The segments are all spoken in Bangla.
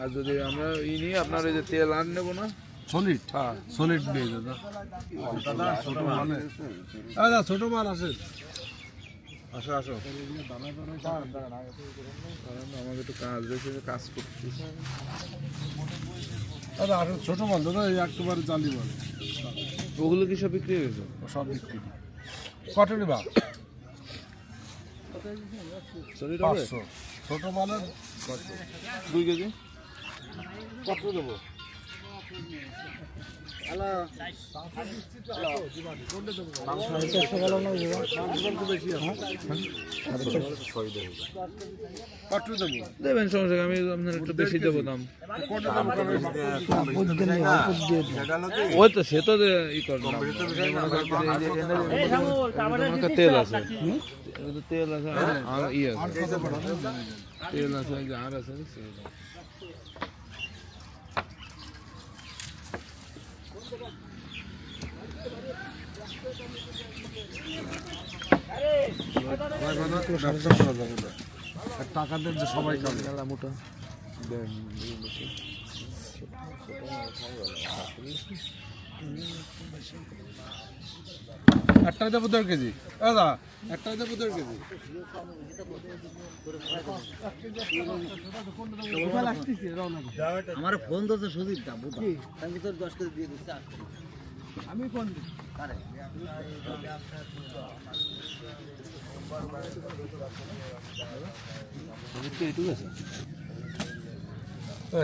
আর যদি আমরা ই নিই আপনার ওই যে তেল আর নেব না? সলিড হ্যাঁ। সলিড নেই দাদা। দাদা ছোট মাল। দাদা ছোট মাল আছে। আসো আসো। আমাকে তো কাজ রয়েছে কাজ করতেছি। দাদা আসো ছোট মাল দাদা এই একেবারে জালি মাল। ওগুলো কি সব বিক্রি হয়েছে সব বিক্রি। সরি পাঁচশো। ছোট মালের দুই কেজি। কত দেবো? দেবেন, সমস্যা আমি আপনার একটু বেশি দেবো দাম। ওই তো, সে তো ই করলাম তেল আছে। তেল আছে, আর- আর ই আছে। তেল আছে, আর আছে দেখছি? ব্যবসা করা যাবে না। আর টাকা দেন যে সবাই খাবে। মেলা মোটা। দেন, একটাই দেবো দেড় কেজি। দাদা একটাই দেবো দেড় কেজি। আমার ফোন তো সুদীপ দা বুঝা আমি তোর দশ কেজি দিয়ে দিচ্ছি কেজি। আমি কোন কারে?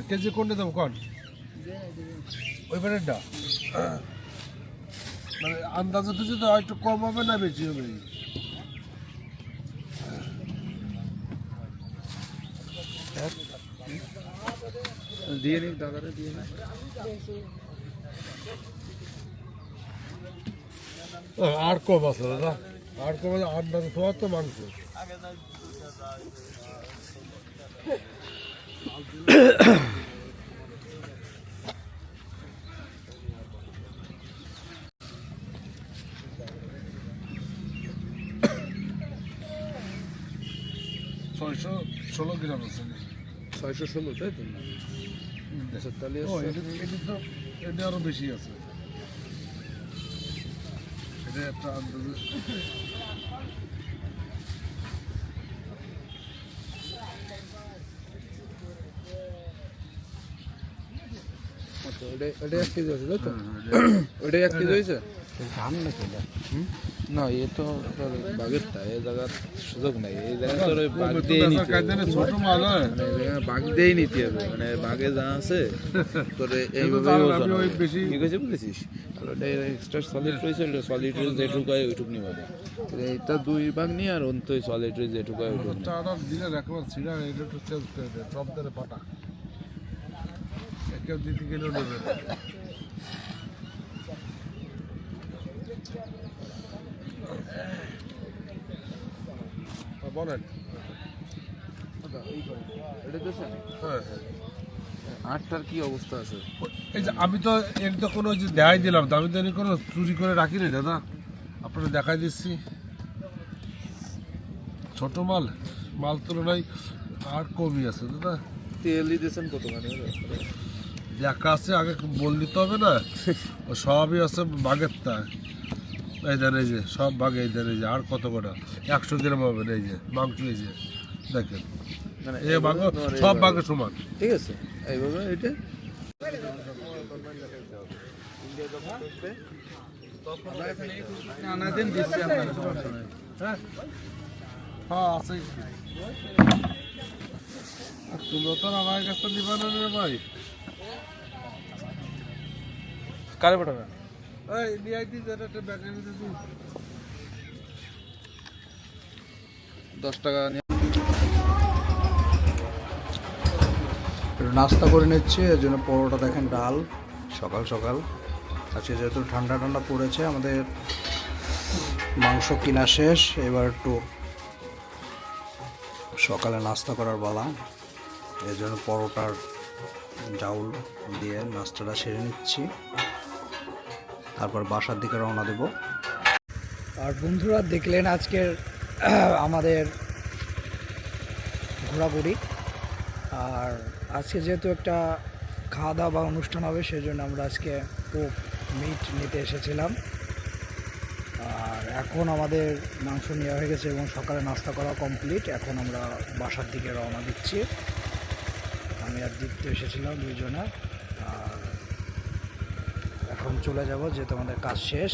কেজি কোনটা দেবো কোন? ওই বারেরটা? মানে আন্দাজে তো যদি একটু কম হবে না বেশি হবে? দিয়ে নিক দাদারে দিয়ে নিক আর কম আছে দাদা। আর কম আছে আন্দাজে তোমার তো মাংস। ছয়শো ষোলো গ্রাম আছে ছয়শো ষোলো তাই তো দেশের তালি ও আছে এটা এটা তো এটা আরও বেশি আছে এটা একটা আন্দাজে কত? ওটা ওটা এক কেজি আছে তাই তো? ওটা এক কেজি হয়েছে? না এ তো বাঘেরটা এই জায়গার সুযোগ নাই। এই জায়গায় তোর ওই বাঘ দিয়ে নিতে ছোট মাল হয়। মানে এই জায়গায় বাঘ দিয়েই নিতে হবে। মানে বাঘে যা আছে তোর এইভাবে বুঝেছিস? আর ওটা এক্সট্রা সলিড রয়েছে ওটা সলিড যেটুকু হয় ওইটুকু নিবে এইটা দুই ভাগ নিয়ে আর অন্ত সলিড যেটুকু হয় ওইটুকু দিলে একেবারে ছিঁড়া এটা একটু চেঞ্জ করে দেয় চপ ধরে পাটা। কেউ দিতে গেলেও নেবে হ্যাঁ, বলেন? হ্যাঁ আটটার কি অবস্থা আছে? এই যে আমি তো এর তো কোনো যে দেখাই দিলাম তো আমি তো এর কোনো চুরি করে রাখি নি দাদা। আপনারা দেখাই দিচ্ছি। ছোট মাল মাল তুলনায় আর কমই আছে দাদা। তেলই দিয়েছেন কতখানি দেখা আছে আগে বল দিতে হবে না। ও সবই আছে বাঘের তা এই দেন এই যে সব বাঘে এই দেন এই যে আর কত কটা? একশো গ্রাম হবে না এই যে মাংস এই যে দেখেন। মানে এই বাঘ সব। বাঘের সমান। ঠিক আছে এইভাবে এটা। হ্যাঁ হ্যাঁ আছে। আর তো আমার কাছে নিবা না রে ভাই। কারে পাঠাবেন এই নিয়ে আইতি একটা ব্যাগে নিতে দশ টাকা একটু নাস্তা করে নিচ্ছি এর জন্য পরোটা দেখেন ডাল। সকাল সকাল। আজকে যেহেতু ঠান্ডা ঠান্ডা পড়েছে আমাদের মাংস কিনা শেষ এবার একটু সকালে নাস্তা করার বলা। এর জন্য পরোটার ডাউল দিয়ে নাস্তাটা সেরে নিচ্ছি। তারপর বাসার দিকে রওনা দেব। আর বন্ধুরা, দেখলেন আজকের আমাদের ঘোরাঘুরি। আর আজকে যেহেতু একটা খাওয়া দাওয়া বা অনুষ্ঠান হবে সেই জন্য আমরা আজকে পোক মিট নিতে এসেছিলাম। আর এখন আমাদের মাংস নেওয়া হয়ে গেছে এবং সকালে নাস্তা করা কমপ্লিট এখন আমরা বাসার দিকে রওনা দিচ্ছি। আমি আর দীপ্ত এসেছিলাম দুইজনে। আর এখন চলে যাব যেহেতু আমাদের কাজ শেষ।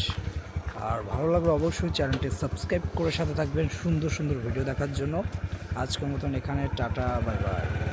আর ভালো লাগলে অবশ্যই চ্যানেলটি সাবস্ক্রাইব করে সাথে থাকবেন সুন্দর সুন্দর ভিডিও দেখার জন্য। আজকের মতন এখানে, টাটা, বাই বাই।